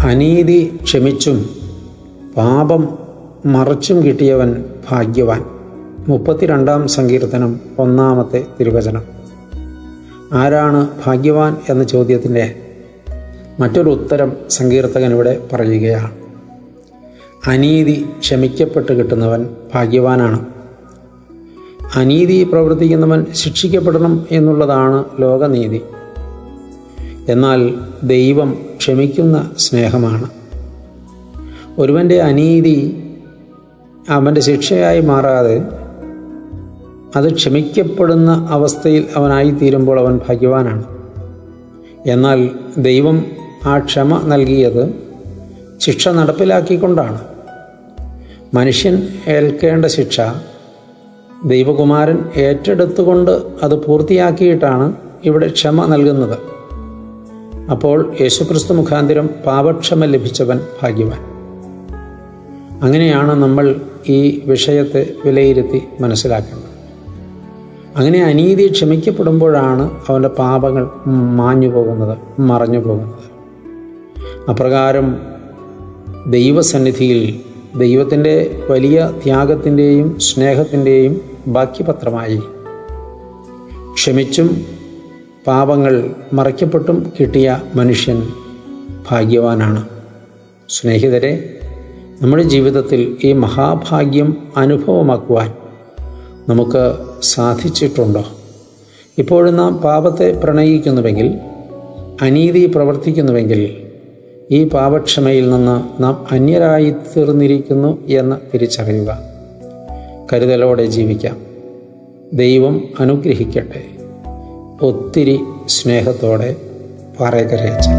അനീതി ക്ഷമിച്ചും പാപം മറച്ചും കിട്ടിയവൻ ഭാഗ്യവാൻ. മുപ്പത്തിരണ്ടാം സങ്കീർത്തനം ഒന്നാമത്തെ തിരുവചനം. ആരാണ് ഭാഗ്യവാൻ എന്ന ചോദ്യത്തിന്റെ മറ്റൊരു ഉത്തരം സങ്കീർത്തകൻ ഇവിടെ പറയുകയാണ്. അനീതി ക്ഷമിക്കപ്പെട്ട് കിട്ടുന്നവൻ ഭാഗ്യവാനാണ്. അനീതി പ്രവർത്തിക്കുന്നവൻ ശിക്ഷിക്കപ്പെടണം എന്നുള്ളതാണ് ലോകനീതി. എന്നാൽ ദൈവം ക്ഷമിക്കുന്ന സ്നേഹമാണ്. ഒരുവന്റെ അനീതി അവന്റെ ശിക്ഷയായി മാറാതെ അത് ക്ഷമിക്കപ്പെടുന്ന അവസ്ഥയിൽ അവനായിത്തീരുമ്പോൾ അവൻ ഭഗവാനാണ് എന്നാൽ ദൈവം ആ ക്ഷമ നൽകിയത് ശിക്ഷ നടപ്പിലാക്കിക്കൊണ്ടാണ്. മനുഷ്യൻ ഏൽക്കേണ്ട ശിക്ഷ ദൈവകുമാരൻ ഏറ്റെടുത്തുകൊണ്ട് അത് പൂർത്തിയാക്കിയിട്ടാണ് ഇവിടെ ക്ഷമ നൽകുന്നത്. അപ്പോൾ യേശുക്രിസ്തു മുഖാന്തിരം പാപക്ഷമ ലഭിച്ചവൻ ഭാഗ്യവാൻ. അങ്ങനെയാണ് നമ്മൾ ഈ വിഷയത്തെ വിലയിരുത്തി മനസ്സിലാക്കേണ്ടത്. അങ്ങനെ അനീതി ക്ഷമിക്കപ്പെടുമ്പോഴാണ് അവന്റെ പാപങ്ങൾ മാഞ്ഞു പോകുന്നത് മറഞ്ഞു പോകുന്നത്. അപ്രകാരം ദൈവസന്നിധിയിൽ ദൈവത്തിന്റെ വലിയ ത്യാഗത്തിന്റെയും സ്നേഹത്തിന്റെയും ബാക്കിപത്രമായി ക്ഷമിച്ചും പാപങ്ങൾ മറയ്ക്കപ്പെട്ടും കിട്ടിയ മനുഷ്യൻ ഭാഗ്യവാനാണ്. സ്നേഹിതരെ നമ്മുടെ ജീവിതത്തിൽ ഈ മഹാഭാഗ്യം അനുഭവമാക്കുവാൻ നമുക്ക് സാധിച്ചിട്ടുണ്ടോ? ഇപ്പോഴും നാം പാപത്തെ പ്രണയിക്കുന്നുവെങ്കിൽ അനീതി പ്രവർത്തിക്കുന്നുവെങ്കിൽ ഈ പാപക്ഷമയിൽ നിന്ന് നാം അന്യരായി തീർന്നിരിക്കുന്നു എന്ന് തിരിച്ചറിയുക. കരുതലോടെ ജീവിക്കാം. ദൈവം അനുഗ്രഹിക്കട്ടെ. ഒത്തിരി സ്നേഹത്തോടെ പാറേക്കരയച്ചൻ